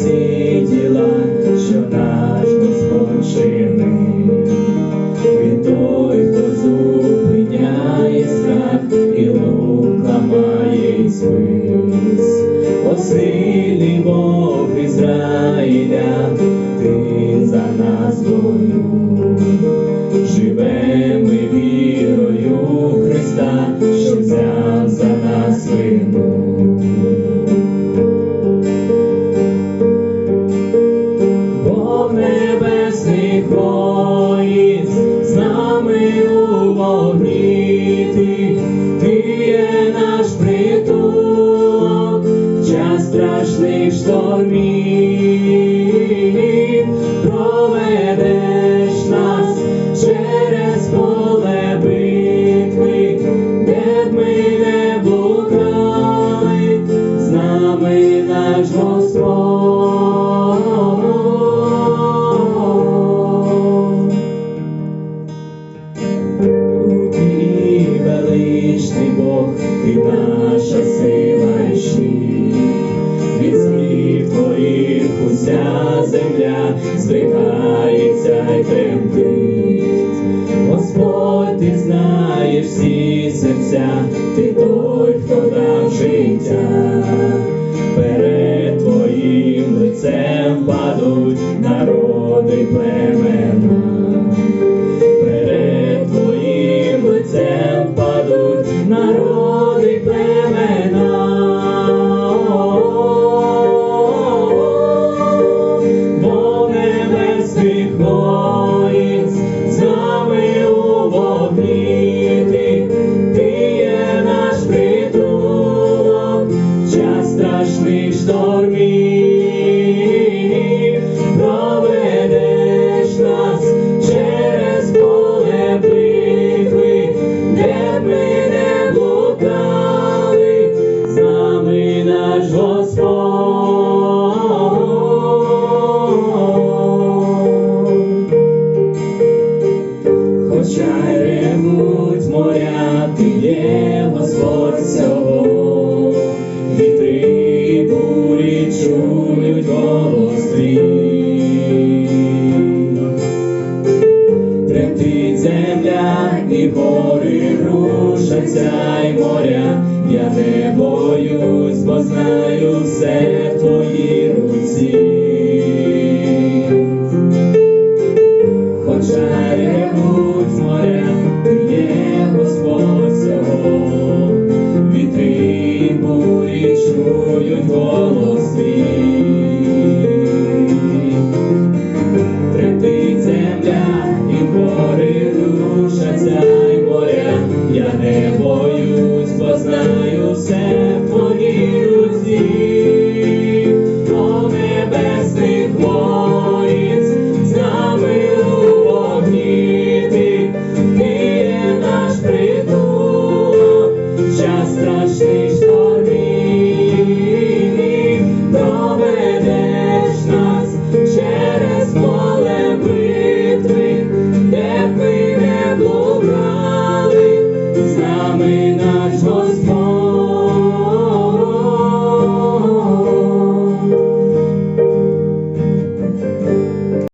всі діла, що наш Господь чинив. Він той, хто зупиняє страх і лук ламає і спис. О сильний Бог Ізраїля, ти за нас воюй. Живемо ми вірою Христа, що взяв воїн, з нами у вогні. Ти, наш притулок, в час страшних штормів, Бог, ти наша сила і щит. Від слів твоїх уся земля здригається й тремтить. Господь, ти знаєш всі серця, ти той, хто дав життя. Перед твоїм лицем падуть народи племена. Страшних штормів проведеш нас через поле битви, де ми не блукали, з нами наш Господь. Хоча й ревуть моря, ти є Господь всього, і гори рушаться й моря, я не боюсь, бо знаю все в твоїй руці. Хоча ревуть моря, ти є Господь всього, вітри і бурі чують голос твій.